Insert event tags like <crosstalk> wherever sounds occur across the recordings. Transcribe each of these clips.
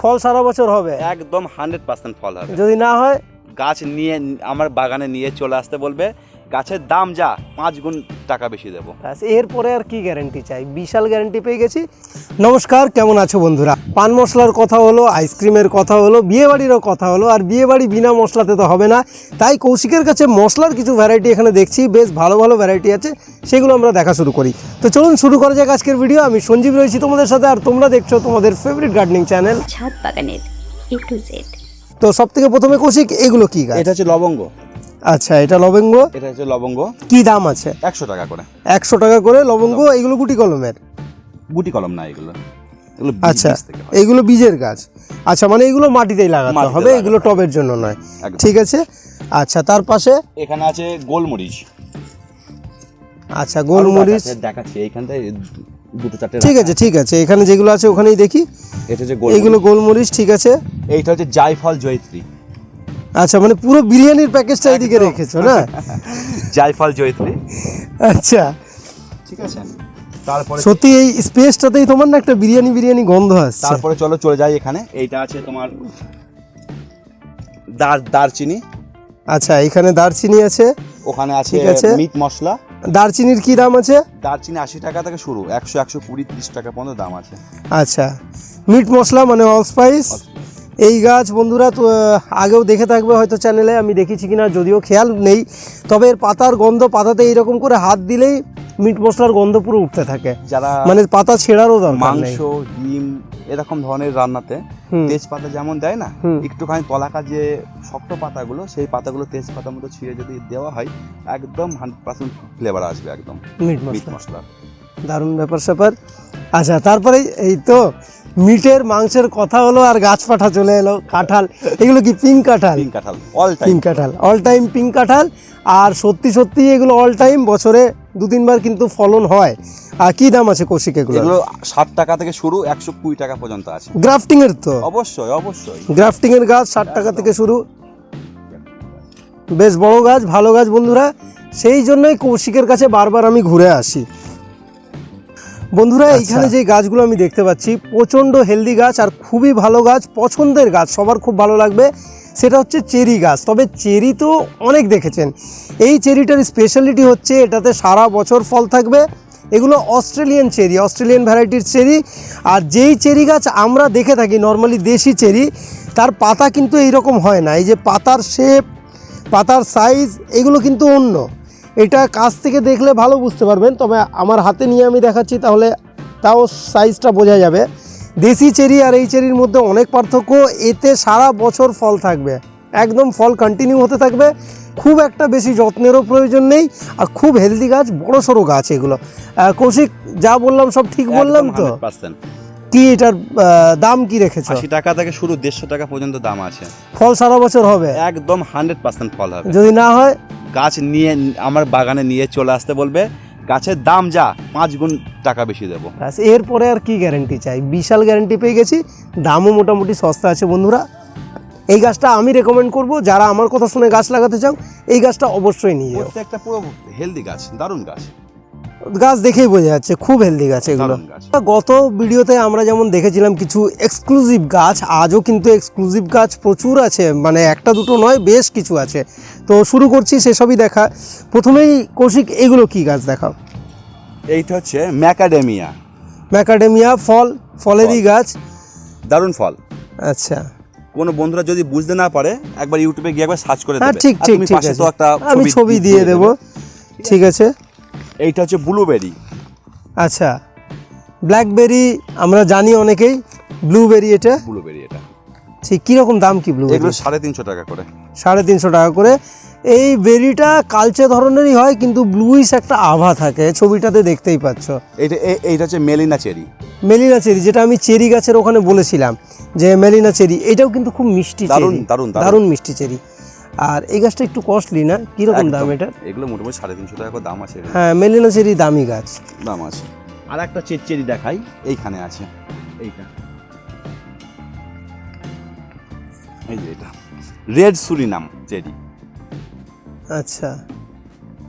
ফল সারা বছর হবে? একদম হান্ড্রেড পার্সেন্ট ফল হবে। যদি না হয়? গাছ নিয়ে আমার বাগানে নিয়ে চলে আসতে বলবে গাছের দাম যা পাঁচ গুণ টাকা বেশি দেবো। ব্যাস এরপরে আর কি গ্যারেন্টি চাই? বিশাল গ্যারেন্টি পেয়ে গেছি। নমস্কার কেমন আছো বন্ধুরা? পান মশলার কথা হলো আইসক্রিমের কথা হলো বিয়েবাড়িরও কথা হলো আর বিয়েবাড়ি বিনা মশলাতে তো হবে না। তাই কৌশিকের কাছে মশলার কিছু ভ্যারাইটি এখানে দেখছি বেশ ভালো ভালো ভ্যারাইটি আছে সেগুলো আমরা দেখা শুরু করি। তো চলুন শুরু করা যাক আজকের ভিডিও আমি সঞ্জীব রয়েছি তোমাদের সাথে আর তোমরা দেখছ তোমাদের ফেভারিট গার্ডেনিং চ্যানেল ছাদ বাগানের এ টু জেড তো সব থেকে প্রথমে কৌশিক এগুলো কি গাছ? এটা হচ্ছে লবঙ্গ। আচ্ছা এটা লবঙ্গ? এটা হচ্ছে লবঙ্গ। কি দাম আছে? একশো টাকা করে। একশো টাকা করে লবঙ্গ এগুলো গুটি কলমের? গুটি কলম না এগুলো। এগুলো আচ্ছা। এইগুলো বীজের গাছ। আচ্ছা মানে এগুলো মাটিতেই লাগাতে হবে এগুলো টবের জন্য নয়। ঠিক আছে? আচ্ছা তার পাশে? এখানে আছে গোলমরিচ। আচ্ছা গোলমরিচ। দেখাচ্ছি এইখানটায় দুটো চারটে ঠিক আছে ঠিক আছে এখানে যেগুলো আছে ওখানেই দেখি। এটা হচ্ছে এগুলো গোলমরিচ গোলমরিচ ঠিক আছে। এইটা হচ্ছে জায়ফল জয়ত্রী। আচ্ছা মানে পুরো বিরিয়ানির প্যাকেজটা এদিকে রেখেছো না? <laughs> জায়ফল জয়ত্রী। আচ্ছা। ঠিক আছে। তারপরে সত্যি এই স্পেসটাতেই তোমার না একটা বিরিয়ানি বিরিয়ানি গন্ধ আসছে। তারপরে চলো চলে যাই এখানে। এইটা আছে তোমার দার দারচিনি। আচ্ছা এখানে দারচিনি আছে। ওখানে আছে ঠিক আছে। মিট মশলা। দারচিনির কি দাম আছে? দারচিনি আশি টাকা থেকে শুরু। একশো একশো কুড়ি তিরিশ টাকা পর্যন্ত দাম আছে। আচ্ছা। মিট মশলা মানে অল স্পাইস। এই গাছ বন্ধুরা তো আগেও দেখে থাকবে হয়তো চ্যানেলে আমি দেখেছি কিনা যদিও খেয়াল নেই। তবে এর পাতার গন্ধ পাতাতে এইরকম করে হাত দিলেই মিট মশলার গন্ধ পুরো উঠতে থাকে। যারা মানে পাতা ছেঁড়ারও দরকার মাংস ডিম এরকম ধরনের রান্নাতে তেজপাতা যেমন দেয় না একটুখানি তলাকা যে শক্ত পাতাগুলো সেই পাতাগুলো তেজপাতার মতো ছিঁড়ে যদি দেওয়া হয় একদম হান্ড্রেড পার্সেন্ট ফ্লেভার আসবে একদম মিট মশলা। দারুণ ব্যাপার স্যাপার আচ্ছা তারপরে এই তো মিটের মাংসের কথা হলো আর গাছ পাঠা চলে এলো কাঁঠাল। এগুলো কি পিঙ্ক কাঁঠাল? পিঙ্ক কাঁঠাল অল টাইম পিঙ্ক কাঁঠাল অল টাইম পিঙ্ক কাঁঠাল। আর সত্যি সত্যি এগুলো অল টাইম বছরে দু তিনবার কিন্তু ফলন হয়। আর কি দাম আছে কৌশিক এগুলো এগুলো ষাট টাকা থেকে শুরু একশো কুড়ি টাকা পর্যন্ত আছে। গ্রাফটিং এর তো? অবশ্যই অবশ্যই। গ্রাফটিং এর গাছ ষাট টাকা থেকে শুরু। বেশ বড় গাছ ভালো গাছ বন্ধুরা। সেই জন্যই কৌশিকের কাছে বারবার আমি ঘুরে আসি। বন্ধুরা এইখানে যে গাছগুলো আমি দেখতে পাচ্ছি প্রচণ্ড হেলদি গাছ আর খুবই ভালো গাছ পছন্দের গাছ সবার খুব ভালো লাগবে। সেটা হচ্ছে চেরি গাছ তবে চেরি তো অনেক দেখেছেন। এই চেরিটার স্পেশালিটি হচ্ছে এটাতে সারা বছর ফল থাকবে। এগুলো অস্ট্রেলিয়ান চেরি অস্ট্রেলিয়ান ভ্যারাইটির চেরি। আর যেই চেরি গাছ আমরা দেখে থাকি নর্মালি দেশি চেরি তার পাতা কিন্তু এইরকম হয় না। এই যে পাতার শেপ পাতার সাইজ এগুলো কিন্তু অন্য। এটা কাছ থেকে দেখলে ভালো বুঝতে পারবেন, তবে আমার হাতে নিয়ে আমি দেখাচ্ছি, তাহলে তাও সাইজটা বোঝা যাবে। দেশি চেরি আর এই চেরির মধ্যে অনেক পার্থক্য, এতে সারা বছর ফল থাকবে। একদম ফল কন্টিনিউ হতে থাকবে। খুব একটা বেশি যত্নেরও প্রয়োজন নেই, আর খুব হেলদি গাছ বড় সড়ো গাছ এগুলো। কৌশিক, যা বললাম সব ঠিক বললাম তো? কি এটার দাম কি রেখেছো? আশি টাকা থেকে শুরু দেড়শো টাকা পর্যন্ত দাম আছে। ফল সারা বছর হবে? একদম হান্ড্রেড পার্সেন্ট ফল হবে। যদি না হয়? গাছ নিয়ে আমার বাগানে নিয়ে চলে আসতে বলবে গাছের দাম যা পাঁচ গুণ টাকা বেশি দেবো। ব্যাস এরপরে আর কি গ্যারেন্টি চাই? বিশাল গ্যারেন্টি পেয়ে গেছি দামও মোটামুটি সস্তা আছে বন্ধুরা। এই গাছটা আমি রেকমেন্ড করব যারা আমার কথা শুনে গাছ লাগাতে চাও এই গাছটা অবশ্যই নিয়ে যাও। প্রত্যেকটা পুরো হেলদি গাছ দারুণ গাছ। গাছ দেখেই বোঝা যাচ্ছে খুব হেলদি গাছ এগুলো। গত ভিডিওতে আমরা যেমন দেখেছিলাম কিছু এক্সক্লুসিভ গাছ আজও কিন্তু এক্সক্লুসিভ গাছ প্রচুর আছে মানে একটা দুটো নয় বেশ কিছু আছে। তো শুরু করছি সেসবই দেখা। প্রথমেই কৌশিক এগুলো কি গাছ দেখাও? এইটা হচ্ছে ম্যাকাডেমিয়া। ম্যাকাডেমিয়া ফল ফলেরই গাছ। দারুণ ফল। আচ্ছা। কোনো বন্ধুরা যদি বুঝতে না পারে একবার ইউটিউবে গিয়ে একবার সার্চ করে হ্যাঁ দেবে। ঠিক ঠিক ঠিক পাশে আছে। তো একটা আমি ছবি দিয়ে দেব। ঠিক আছে। এইটা হচ্ছে ব্লুবেরি। আচ্ছা ব্ল্যাকবেরি আমরা জানি অনেকেই ব্লুবেরি এটা। ব্লুবেরি এটা। ঠিক কীরকম দাম কি ব্লুবেরি? এগুলো সাড়ে তিনশো টাকা করে। সাড়ে তিনশো টাকা করে। এই বেরিটা কালচে ধরনেরই হয় কিন্তু ব্লুইশ একটা আভা থাকে ছবিটাতে দেখতেই পাচ্ছ। এইটা এ- এইটা হচ্ছে মেলিনা চেরি। মেলিনা চেরি যেটা আমি চেরি গাছের ওখানে বলেছিলাম যে মেলিনা চেরি এটাও কিন্তু খুব মিষ্টি দারুণ, দারুণ। দারুণ মিষ্টি চেরি। আর এই গাছটা একটু কস্টলি না? কীরকম দাম এটা? এগুলো মোটামুটি সাড়ে তিনশো টাকা করে দাম আছে হ্যাঁ মেলিনা চেরি দামি গাছ। দাম আছে। আর একটা চেরি দেখাই। এইখানে আছে। এইটা। এই যে এটা। Red Surinam cherry. আচ্ছা।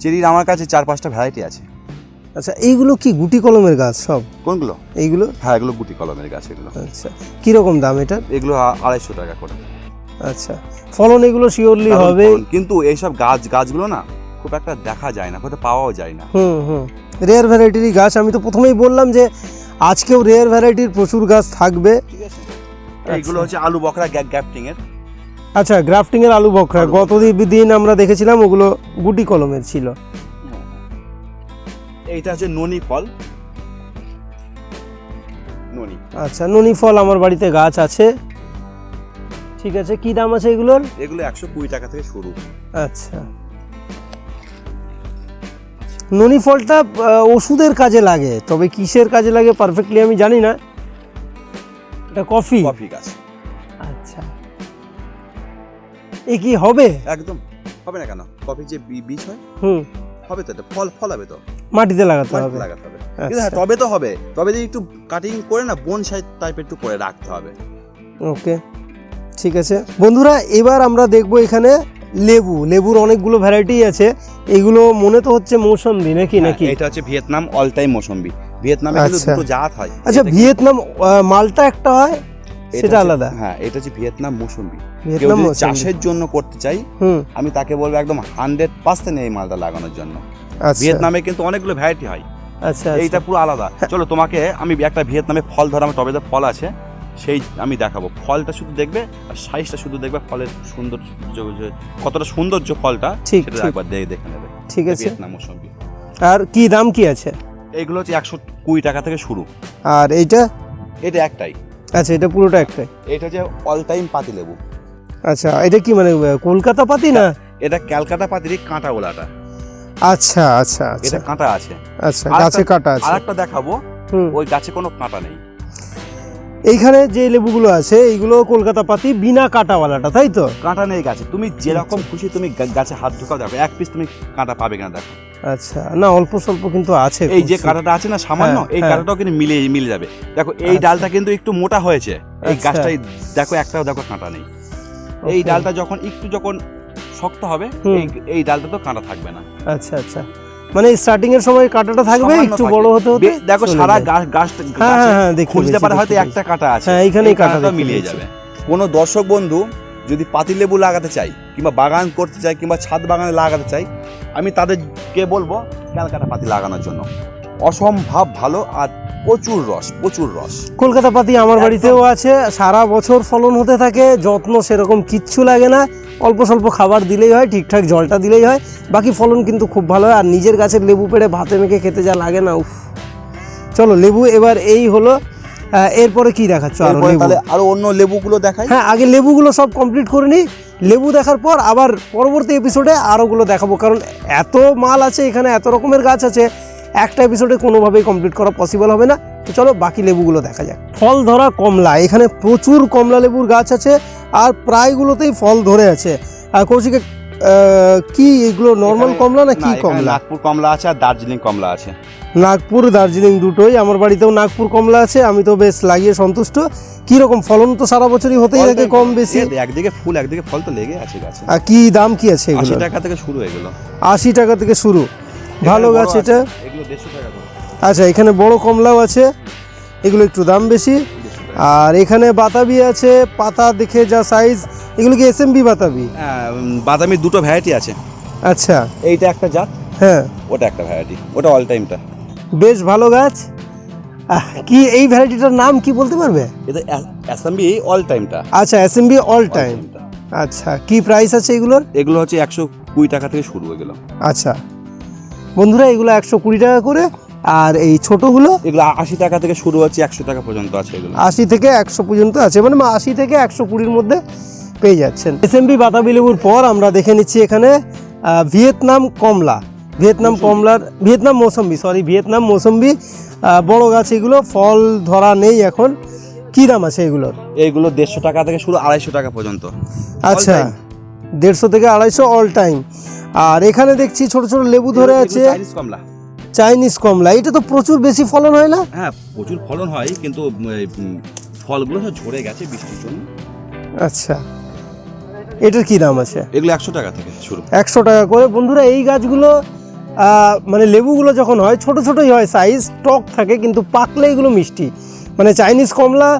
চেরির আমার কাছে চার পাঁচটা ভ্যারাইটি আছে। আচ্ছা এইগুলো কি গুটি কলমের গাছ সব? কোনগুলো? এইগুলো? হ্যাঁ এগুলো গুটি কলমের গাছ এগুলো। আচ্ছা। কীরকম দাম এটা এগুলো আড়াইশো টাকা করে। আচ্ছা। ফলন এগুলো শিওরলি হবে। কিন্তু এইসব গাছ গাছগুলো না খুব একটা দেখা যায় না কোথাও পাওয়াও যায় না। হুম হুম। রেয়ার ভ্যারাইটির গাছ আমি তো প্রথমেই বললাম যে আজকেও রেয়ার ভ্যারাইটির প্রচুর গাছ থাকবে। আছে। এইগুলো হচ্ছে আলু বকরা গ্যাপটিং এর। আচ্ছা গ্রাফটিং এর আলু আলু গত দিন আমরা দেখেছিলাম ওগুলো গুটি কলমের ছিল। এইটা হচ্ছে ননি ফল। ননি। আচ্ছা নুনি ফল আমার বাড়িতে গাছ আছে। ঠিক আছে কি দাম আছে এগুলোর? এগুলো একশো কুড়ি টাকা থেকে শুরু। আচ্ছা। ননি ফলটা ওষুধের কাজে লাগে তবে কিসের কাজে লাগে পারফেক্টলি আমি জানি না। এটা কফি? কফি গাছ। আচ্ছা। এ কি হবে? একদম। হবে না কেন? কফি যে বীজ হয় হুম। হবে তো এটা ফল ফল হবে তো। মাটিতে লাগাতে হবে। লাগাতে হবে। কিন্তু হ্যাঁ আচ্ছা তবে তো হবে। তবে যদি একটু কাটিং করে না বোন টাইপের একটু করে রাখতে হবে। ওকে ঠিক আছে। বন্ধুরা এবার আমরা দেখব এখানে লেবু। লেবুর অনেকগুলো ভ্যারাইটি আছে। এগুলো মনে তো হচ্ছে মৌসম্বি নাকি হ্যাঁ, নাকি? এটা হচ্ছে ভিয়েতনাম অল টাইম মৌসম্বি। ভিয়েতনামে কিন্তু আচ্ছা। দুটো জাত হয়। আচ্ছা ভিয়েতনাম মালটা একটা হয় সেটা আলাদা। হ্যাঁ এটা হচ্ছে ভিয়েতনাম মৌসম্বি। কেউ ভিয়েতনাম চাষের জন্য করতে চাই হুম। আমি তাকে বলব একদম হান্ড্রেড পার্সেন্ট এই মালটা লাগানোর জন্য। আচ্ছা। ভিয়েতনামে কিন্তু অনেকগুলো ভ্যারাইটি হয়। আচ্ছা এইটা পুরো আলাদা। চলো তোমাকে আমি একটা ভিয়েতনামে ফল ধর আমার টবেতে ফল আছে। সেই আমি দেখাবো। ফলটা শুধু দেখবে আর সাইজটা শুধু দেখবে ফলের সুন্দর কতটা সৌন্দর্য ফলটা ঠিক, সেটা একবার দেখে দেখে নেবে। ঠিক আছে। ভিয়েতনাম মৌসম্বি। আর কি দাম কি আছে? এইগুলো হচ্ছে একশো কুড়ি টাকা থেকে শুরু। আর এইটা? এটা একটাই। আচ্ছা এটা পুরোটা একটাই। এটা যে অল টাইম পাতি লেবু। আচ্ছা এটা কি মানে কলকাতা পাতি না? এটা ক্যালকাটা পাতির কাঁটা ওলাটা। আচ্ছা আচ্ছা আচ্ছা। এটা কাঁটা আছে। আচ্ছা গাছে কাঁটা আছে। আর একটা দেখাবো ওই গাছে কোনো কাঁটা নেই। এইখানে যে লেবুগুলো আছে এইগুলো কলকাতা পাতি বিনা কাটাওয়ালাটা তাই তো কাঁটা নেই গাছে তুমি যেরকম খুশি তুমি গা- গাছে হাত ঢোকাও দেখো এক পিস তুমি কাঁটা পাবে কিনা দেখো আচ্ছা না অল্প স্বল্প কিন্তু আছে এই যে খুব। কাঁটাটা আছে না সামান্য হ্যাঁ, এই হ্যাঁ। কাঁটাটাও কিন্তু মিলে মিলে যাবে দেখো এই আচ্ছা। ডালটা কিন্তু একটু মোটা হয়েছে এই আচ্ছা। গাছটাই দেখো একটাও দেখো কাঁটা নেই এই Okay. ডালটা যখন একটু যখন শক্ত হবে হুম। এই এই ডালটা তো কাঁটা থাকবে না আচ্ছা আচ্ছা মানে স্টার্টিং এর সময় কাটাটা থাকবে একটু বড় হতে হতে দেখো সারা গাছ গাছ হ্যাঁ হ্যাঁ হ্যাঁ খুঁজতে পারে হয়তো একটা কাঁটা আছে। হ্যাঁ, এইখানেই এই কাঁটাটা মিলিয়ে যাবে। কোনো দর্শক বন্ধু যদি পাতিলেবু লাগাতে চাই কিংবা বাগান করতে চাই কিংবা ছাদ বাগানে লাগাতে চাই আমি তাদেরকে বলব ক্যালকাটা পাতি লাগানোর জন্য? অসম্ভব ভালো আর প্রচুর রস প্রচুর রস। কলকাতা পাতি আমার বাড়িতেও আছে সারা বছর ফলন হতে থাকে যত্ন সেরকম কিচ্ছু লাগে না অল্প স্বল্প খাবার দিলেই হয় ঠিকঠাক জলটা দিলেই হয় বাকি ফলন কিন্তু খুব ভালো হয় আর নিজের গাছের লেবু পেড়ে ভাতে মেখে খেতে যা লাগে না উফ। চলো লেবু এবার এই হলো এরপরে কি দেখাচ্ছ আরও তাহলে আরও অন্য লেবুগুলো দেখাই। হ্যাঁ আগে লেবুগুলো সব কমপ্লিট করে নিই লেবু দেখার পর আবার পরবর্তী এপিসোডে আরোগুলো দেখাবো কারণ এত মাল আছে এখানে এত রকমের গাছ আছে একটা এপিসোডে কোনোভাবেই কমপ্লিট করা পসিবল হবে না। তো চলো বাকি লেবুগুলো দেখা যাক। ফল ধরা কমলা এখানে প্রচুর কমলা লেবুর গাছ আছে আর প্রায়গুলোতেই ফল ধরে আছে। আর কৌশিক কি এগুলো নর্মাল কমলা না কি কমলা? নাগপুর কমলা আছে আর দার্জিলিং কমলা আছে। নাগপুর দার্জিলিং দুটোই আমার বাড়িতেও নাগপুর কমলা আছে আমি তো বেশ লাগিয়ে সন্তুষ্ট। কি রকম ফলন তো সারা বছরই হতেই থাকে কম বেশি। একদিকে ফুল একদিকে ফল তো লেগে আছে গাছে। আর কি দাম কি আছে আশি এগুলো টাকা থেকে শুরু হয়ে গেল আশি টাকা থেকে শুরু। ভালো গাছ এটা। আচ্ছা এখানে বড় কমলাও আছে এগুলো একটু দাম বেশি। আর এখানে বাতাবি আছে পাতা দেখে যা সাইজ এগুলো কি এসএমবি বাতাবি? হ্যাঁ বাদামির দুটো ভ্যারাইটি আছে। আচ্ছা। এইটা একটা জাত হ্যাঁ। ওটা একটা ভ্যারাইটি ওটা অল টাইমটা বেশ ভালো গাছ। কি এই ভ্যারাইটিটার নাম কি বলতে পারবে? এটা অ্যাসাম্বি অল টাইমটা আচ্ছা এসএমবি অল টাইম আচ্ছা কি প্রাইস আছে এগুলোর? এগুলো হচ্ছে একশো কুড়ি টাকা থেকে শুরু হয়ে গেল আচ্ছা। বন্ধুরা এগুলো একশো কুড়ি টাকা করে আর এই ছোটোগুলো এগুলো আশি টাকা থেকে শুরু হচ্ছে একশো টাকা পর্যন্ত আছে এগুলো। আশি থেকে একশো পর্যন্ত আছে মানে আশি থেকে একশো কুড়ির মধ্যে পেয়ে যাচ্ছেন। এসএমবি বাতাবি লেবুর পর আমরা দেখে নিচ্ছি এখানে ভিয়েতনাম কমলা। ভিয়েতনাম কমলার ভিয়েতনাম মৌসম্বি সরি ভিয়েতনাম মৌসম্বি বড় গাছ এগুলো ফল ধরা নেই এখন। কী দাম আছে এগুলোর এইগুলো দেড়শো টাকা থেকে শুরু আড়াইশো টাকা পর্যন্ত। আচ্ছা দেড়শো থেকে আড়াইশো অল টাইম আর এখানে দেখছি ছোট ছোট লেবু ধরে আছে। চাইনিজ কমলা। চাইনিজ কমলা। এটা তো প্রচুর বেশি ফলন হয় না? হ্যাঁ প্রচুর ফলন হয় কিন্তু ফলগুলো সব ঝরে গেছে বৃষ্টির জন্য। আচ্ছা। এটার কি দাম আছে? এগুলো একশো টাকা থেকে শুরু। একশো টাকা করে। বন্ধুরা এই গাছগুলো মানে লেবুগুলো যখন হয় ছোট ছোটই হয় সাইজ টক থাকে কিন্তু পাকলে এগুলো মিষ্টি। মানে চাইনিজ কমলা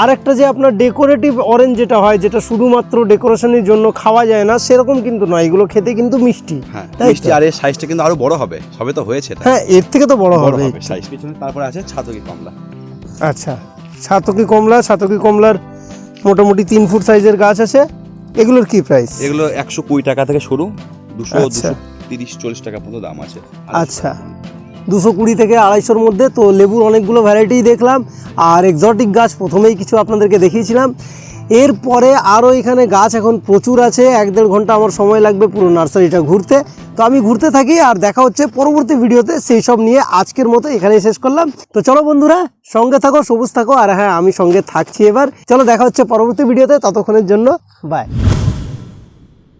আর একটা যে আপনার ডেকোরেটিভ অরেঞ্জ যেটা হয় যেটা শুধুমাত্র ডেকোরেশনের জন্য খাওয়া যায় না সেরকম কিন্তু নয়। এগুলো খেতে কিন্তু মিষ্টি। হ্যাঁ মিষ্টি আর এর সাইজটা কিন্তু আরও বড় হবে। সবে তো হয়েছে হ্যাঁ এর থেকে তো বড় হবে। সাইজ পিছনে তারপরে আছে ছাতকি কমলা। আচ্ছা ছাতকি কমলা ছাতকি কমলার মোটামুটি তিন ফুট সাইজের গাছ আছে। এগুলোর কি প্রাইস এগুলো একশো কুড়ি টাকা থেকে শুরু। দুশো আচ্ছা। দুশো তিরিশ চল্লিশ টাকা পর্যন্ত দাম আছে। আচ্ছা। দুশো কুড়ি থেকে আড়াইশোর মধ্যে। তো লেবুর অনেকগুলো ভ্যারাইটি দেখলাম। আর এক্সটিক গাছ প্রথমেই কিছু আপনাদেরকে দেখিয়েছিলাম। এরপরে আরও এখানে গাছ এখন প্রচুর আছে। এক দেড় ঘণ্টা আমার সময় লাগবে পুরো নার্সারিটা ঘুরতে। তো আমি ঘুরতে থাকি আর দেখা হচ্ছে পরবর্তী ভিডিওতে। সেই সব নিয়ে আজকের মতো এখানেই শেষ করলাম। তো চলো বন্ধুরা, সঙ্গে থাকো, সবুজ থাকো। আর হ্যাঁ আমি সঙ্গে থাকছি এবার। চলো দেখা হচ্ছে পরবর্তী ভিডিওতে। ততক্ষণের জন্য বাই